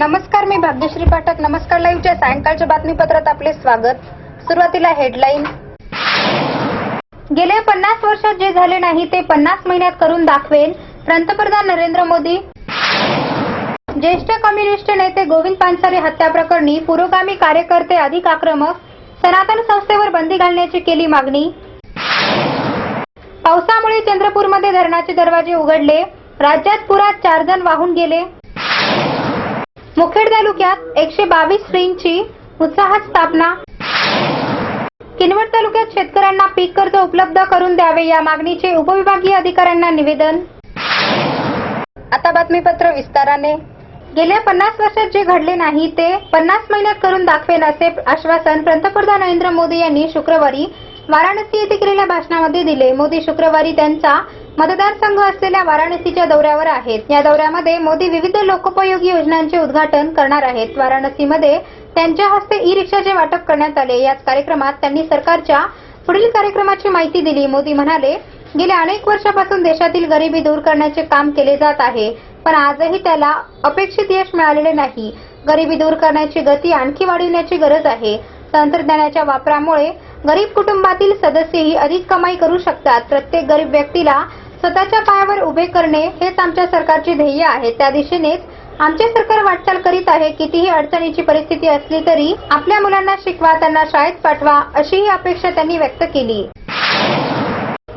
नमस्कार मी भाग्यश्री पाठक. नमस्कार लाईव्हच्या सायंकाळच्या बातमीपत्रात आपले स्वागत. सुरुवातीला हेडलाईन. गेल्या पन्नास वर्षात जे झाले नाही ते पन्नास महिन्यात करून दाखवेन पंतप्रधान नरेंद्र मोदी. ज्येष्ठ कम्युनिस्ट नेते गोविंद पानसरे हत्या प्रकरणी पुरोगामी कार्यकर्ते अधिक आक्रमक सनातन संस्थेवर बंदी घालण्याची केली मागणी. पावसामुळे चंद्रपूरमध्ये धरणाचे दरवाजे उघडले. राज्यात पुरात चार जण वाहून गेले. मुखेड तालुक्यात एकशे बावीस श्रींची उत्साहात स्थापना. किनवट तालुक्यात शेतकऱ्यांना पीक कर्ज उपलब्ध करून द्यावे या मागणीचे उपविभागीय अधिकाऱ्यांना निवेदन. आता बातमीपत्र विस्ताराने. गेल्या पन्नास वर्षात जे घडले नाही ते पन्नास महिन्यात करून दाखवेन असे आश्वासन पंतप्रधान नरेंद्र मोदी यांनी शुक्रवारी वाराणसी येथे केलेल्या भाषणामध्ये दिले. मोदी शुक्रवारी त्यांचा मतदारसंघ असलेल्या वाराणसीच्या दौऱ्यावर आहेत. या दौऱ्यामध्ये मोदी विविध लोकोपयोगी योजनांचे उद्घाटन करणार आहेत. वाराणसीमध्ये त्यांच्या हस्ते ई रिक्षाचे वाटप करण्यात आले. याच कार्यक्रमात त्यांनी सरकारच्या पुढील कार्यक्रमाची माहिती दिली. मोदी म्हणाले गेल्या अनेक वर्षापासून देशातील गरिबी दूर करण्याचे काम केले जात आहे पण आजही त्याला अपेक्षित यश मिळालेले नाही. गरिबी दूर करण्याची गती आणखी वाढविण्याची गरज आहे. तंत्रज्ञानाच्या वापरामुळे गरीब कुटुंबातील सदस्यही अधिक कमाई करू शकतात. प्रत्येक गरीब व्यक्तीला स्वतःच्या पायावर उभे करणे हेच आमच्या सरकारचे ध्येय आहे. त्या दिशेनेच आमचे सरकार वाटचाल करीत आहे. कितीही अडचणीची परिस्थिती असली तरी आपल्या मुलांना शिकवा त्यांना शाळेत पाठवा अशीही अपेक्षा त्यांनी व्यक्त केली.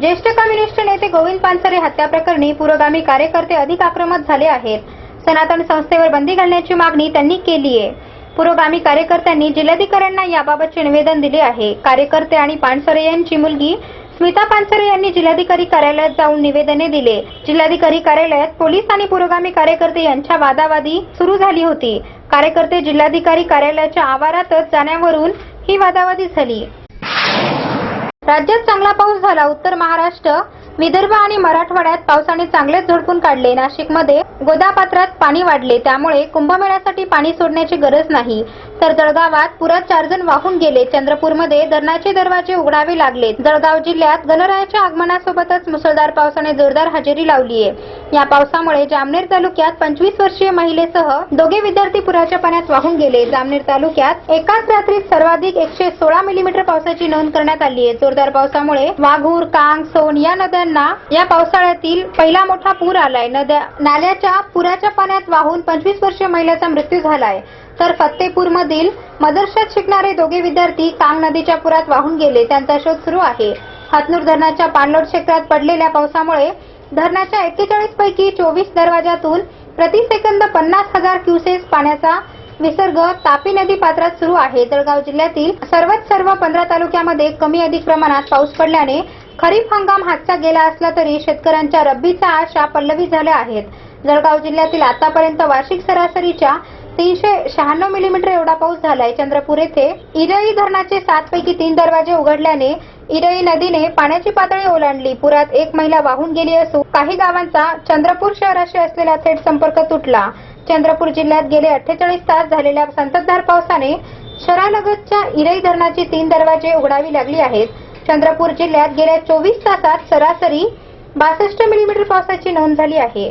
ज्येष्ठ कम्युनिस्ट नेते गोविंद पानसरे हत्या प्रकरणी पुरोगामी कार्यकर्ते अधिक आक्रमक झाले आहेत. सनातन संस्थेवर बंदी घालण्याची मागणी त्यांनी केली आहे. पुरोगामी कार्यकर्त्यांनी जिल्हाधिकाऱ्यांना याबाबतचे निवेदन दिले आहे. कार्यकर्ते आणि पानसरे यांची मुलगी स्मिता पानसरे यांनी जिल्हाधिकारी कार्यालयात जाऊन निवेदने दिले. जिल्हाधिकारी कार्यालयात पोलीस आणि पुरोगामी कार्यकर्ते यांच्या वादावादी सुरू झाली होती. कार्यकर्ते जिल्हाधिकारी कार्यालयाच्या आवारातच जाण्यावरून ही वादावादी झाली. राज्यात चांगला पाऊस झाला. उत्तर महाराष्ट्र विदर्भ आणि मराठवाड्यात पावसाने चांगलेच झोडपून काढले. नाशिकमध्ये गोदापात्रात पाणी वाढले. त्यामुळे कुंभमेळ्यासाठी पाणी सोडण्याची गरज नाही. तर जळगावात पुरात चार जण वाहून गेले. चंद्रपूरमध्ये धरणाचे दरवाजे उघडावे लागले. जळगाव जिल्ह्यात गणरायाच्या आगमनासोबतच मुसळधार पावसाने जोरदार हजेरी लावली आहे. या पावसामुळे जामनेर तालुक्यात पंचवीस वर्षीय महिलेसह दोघे विद्यार्थी पुराच्या पाण्यात वाहून गेले. जामनेर तालुक्यात एकाच रात्रीत सर्वाधिक एकशे सोळा मिलीमीटर पावसाची नोंद करण्यात आली आहे. जोरदार पावसामुळे वाघूर कांग सोन या नद्यांना या पावसाळ्यातील पहिला मोठा पूर आलाय. नद्या नाल्याच्या पुराच्या पाण्यात वाहून पंचवीस वर्षीय महिलेचा मृत्यू झालाय. तर फत्तेपूरमधील मदरशात शिकणारे दोघे विद्यार्थी कांग नदीच्या पुरात वाहून गेले. त्यांचा शोध सुरू आहे. हातनूर धरणाच्या पाणलोट क्षेत्रात पडलेल्या पावसामुळे धरणाच्या एक्केचाळीस पैकी चोवीस दरवाजातून प्रति सेकंद पन्नास हजार क्युसेस पाण्याचा विसर्ग तापी नदी पात्रात सुरू आहे. जळगाव जिल्ह्यातील सर्वच सर्व पंधरा तालुक्यामध्ये कमी अधिक प्रमाणात पाऊस पडल्याने खरीप हंगाम हातचा गेला असला तरी शेतकऱ्यांच्या रब्बीचा आशा पल्लवी झाल्या आहेत. जळगाव जिल्ह्यातील आतापर्यंत वार्षिक सरासरीच्या तीनशे शहाण्णव मिलीमीटर एवढा पाऊस झालाय. चंद्रपूर येथे इरई धरणाचे सात पैकी तीन दरवाजे उघडल्याने इरई नदीने पाण्याची पातळी ओलांडली. पुरात एक महिला वाहून गेली असून काही गावांचा चंद्रपूर शहराशी असलेला थेट संपर्क तुटला. चंद्रपूर जिल्ह्यात गेले अठ्ठेचाळीस तास झालेल्या संततधार पावसाने शहरालगतच्या इरई धरणाची तीन दरवाजे उघडावी लागली आहेत. चंद्रपूर जिल्ह्यात गेल्या चोवीस तासात सरासरी बासष्ट मिलीमीटर पावसाची नोंद झाली आहे.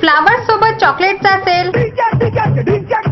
फ्लावर्स सोबत चॉकलेटचा sale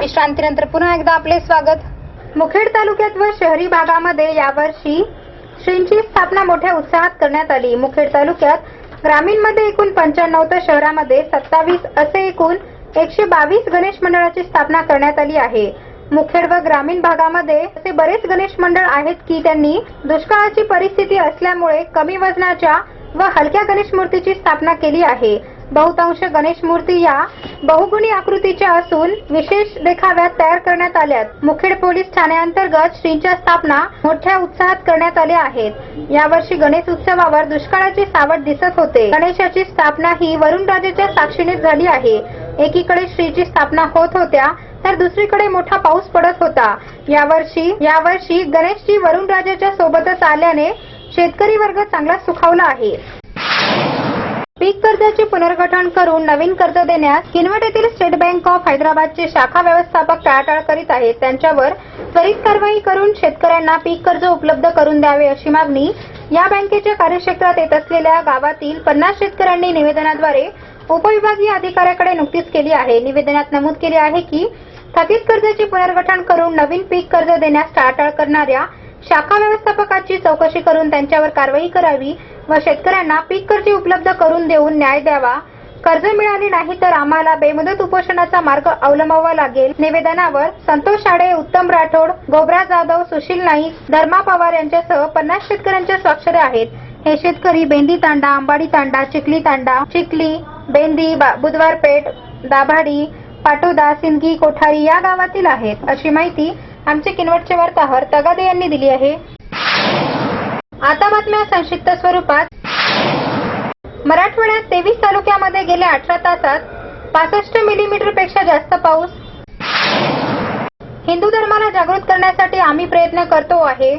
विश्रांतीनंतर पुन्हा एकदा आपले स्वागत. मुखेड तालुक्यात व शहरी भागामध्ये यावर्षी श्रींची स्थापना मोठ्या उत्साहात करण्यात आली. मुखेड तालुक्यात ग्रामीणमध्ये एकूण पंच्याण्णव तर शहरामध्ये सत्तावीस असे एकूण एकशे बावीस गणेश मंडळाची स्थापना करण्यात आली आहे. मुखेड व ग्रामीण भागामध्ये असे बरेच गणेश मंडळ आहेत की त्यांनी दुष्काळाची परिस्थिती असल्यामुळे कमी वजनाच्या व हलक्या गणेश मूर्तीची स्थापना केली आहे. बहुतांश गणेश मूर्ती या बहुगुणी आकृतीच्या असून विशेष देखाव्यात तयार करण्यात आल्यात मुखेड पोलीस ठाण्याअंतर्गत श्रींच्या स्थापना मोठ्या उत्साहात करण्यात आल्या आहेत. यावर्षी गणेश उत्सवावर दुष्काळाची सावट दिसत होते. गणेशाची स्थापना ही वरुण वरुणराजेच्या साक्षीने झाली आहे. एकीकडे श्रीची स्थापना होत होत्या तर दुसरीकडे मोठा पाऊस पडत होता. यावर्षी यावर्षी गणेशजी वरुण राजाच्या सोबतच आल्याने शेतकरी वर्ग चांगला सुखावला आहे. पीक कर्जाचे पुनर्गठन करून नवीन कर्ज देण्यास किनवट येथील स्टेट बँक ऑफ हैदराबादचे शाखा व्यवस्थापक टाळाटाळ करीत आहेत. त्यांच्यावर त्वरित कारवाई करून शेतकऱ्यांना पीक कर्ज उपलब्ध करून द्यावे अशी मागणी या बँकेच्या कार्यक्षेत्रात येत असलेल्या गावातील पन्नास शेतकऱ्यांनी निवेदनाद्वारे उपविभागीय अधिकाऱ्याकडे नुकतीच केली आहे. निवेदनात नमूद केले आहे की थकीत कर्जाचे पुनर्गठन करून नवीन पीक कर्ज देण्यास टाळाटाळ करणाऱ्या शाखा व्यवस्थापकाची चौकशी करून त्यांच्यावर कारवाई करावी व शेतकऱ्यांना पीक कर्ज उपलब्ध करून देऊन न्याय द्यावा. कर्ज मिळाले नाही तर आम्हाला बेमुदत उपोषणाचा मार्ग अवलंबावा लागेल. निवेदनावर संतोष शाळे उत्तम राठोड गोबरा जाधव सुशील नाईक धर्मा पवार यांच्यासह पन्नास शेतकऱ्यांच्या स्वाक्षऱ्या आहेत. हे शेतकरी बेंदी तांडा अंबाडी तांडा चिखली तांडा चिखली बेंदी बा- बुधवारपेठ दाभाडी पाटोदा सिंदगी कोठारी या गावातील आहेत. अशी माहिती आमचे किनवटचे वार्ताहर तगादे यांनी दिली आहे. आता बातम्या संक्षिप्त स्वरूपात. मराठवाड्यात तेवीस तालुक्यामध्ये गेल्या अठरा तासात पासष्ट मिलीमीटरपेक्षा जास्त पाऊस. हिंदू धर्माला जागृत करण्यासाठी आम्ही प्रयत्न करतो आहे.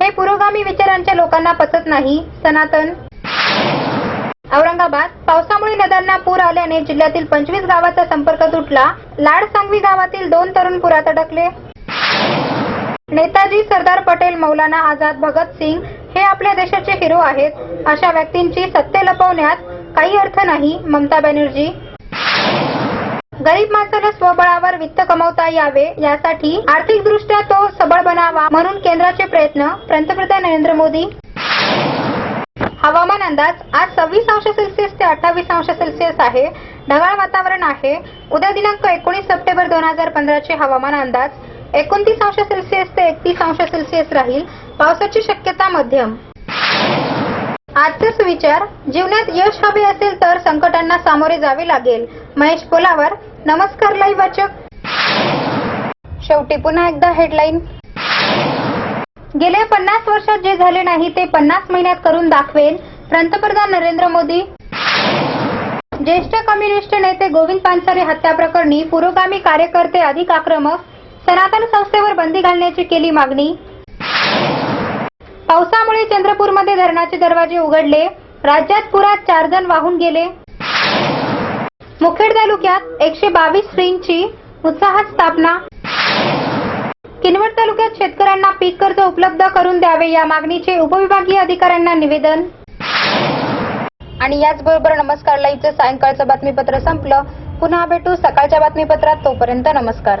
हे पुरोगामी विचारांच्या लोकांना पचत नाही सनातन. औरंगाबाद पावसामुळे नद्यांना पूर आल्याने जिल्ह्यातील पंचवीस गावाचा संपर्क तुटला. लाड सांगवी गावातील दोन तरुण पुरात अडकले. नेताजी सरदार पटेल मौलाना आझाद भगत सिंग हे आपल्या देशाचे हिरो आहेत. अशा व्यक्तींची सत्य लपवण्यात काही अर्थ नाही ममता बॅनर्जी. गरीब माणसाला स्वबळावर वित्त कमवता यावे यासाठी आर्थिकदृष्ट्या तो सबळ बनावा म्हणून केंद्राचे प्रयत्न पंतप्रधान नरेंद्र मोदी. हवामान अंदाज आज सव्वीस अंश सेल्सिअस ते अठ्ठावीस अंश सेल्सिअस आहे. ढगाळ वातावरण आहे. उद्या दिनांक एकोणीस सप्टेंबर दोन हजार पंधराचे हवामान अंदाज. एकोणतीस अंश सेल्सिअस ते एकतीस अंश सेल्सिअस राहील. पावसाची शक्यता मध्यम. आजचा सुविचार जीवनात यश हवे असेल तर संकटांना सामोरे जावे लागेल. महेश पोलावर नमस्कार लाई वाचक. शेवटी पुन्हा एकदा हेडलाईन गेल्या पन्नास वर्षात जे झाले नाही ते पन्नास महिन्यात करून दाखवेल. पंतप्रधान नरेंद्र मोदी. ज्येष्ठ कम्युनिस्ट नेते गोविंद पानसरे हत्या प्रकरणी पुरोगामी कार्यकर्ते अधिक आक्रमक. सनातन संस्थेवर बंदी घालण्याची केली मागणी. पावसामुळे चंद्रपूरमध्ये धरणाचे दरवाजे उघडले. राज्यात पुरात चार जण वाहून गेले. मुखेड तालुक्यात एकशे बावीस श्रींची उत्साहात स्थापना. किनवट तालुक्यात शेतकऱ्यांना पीक कर्ज उपलब्ध करून द्यावे या मागणीचे उपविभागीय अधिकाऱ्यांना निवेदन. आणि याचबरोबर नमस्कार लाईव्हचं सायंकाळचं बातमीपत्र संपलं. पुन्हा भेटू सकाळच्या बातमीपत्रात. तोपर्यंत नमस्कार.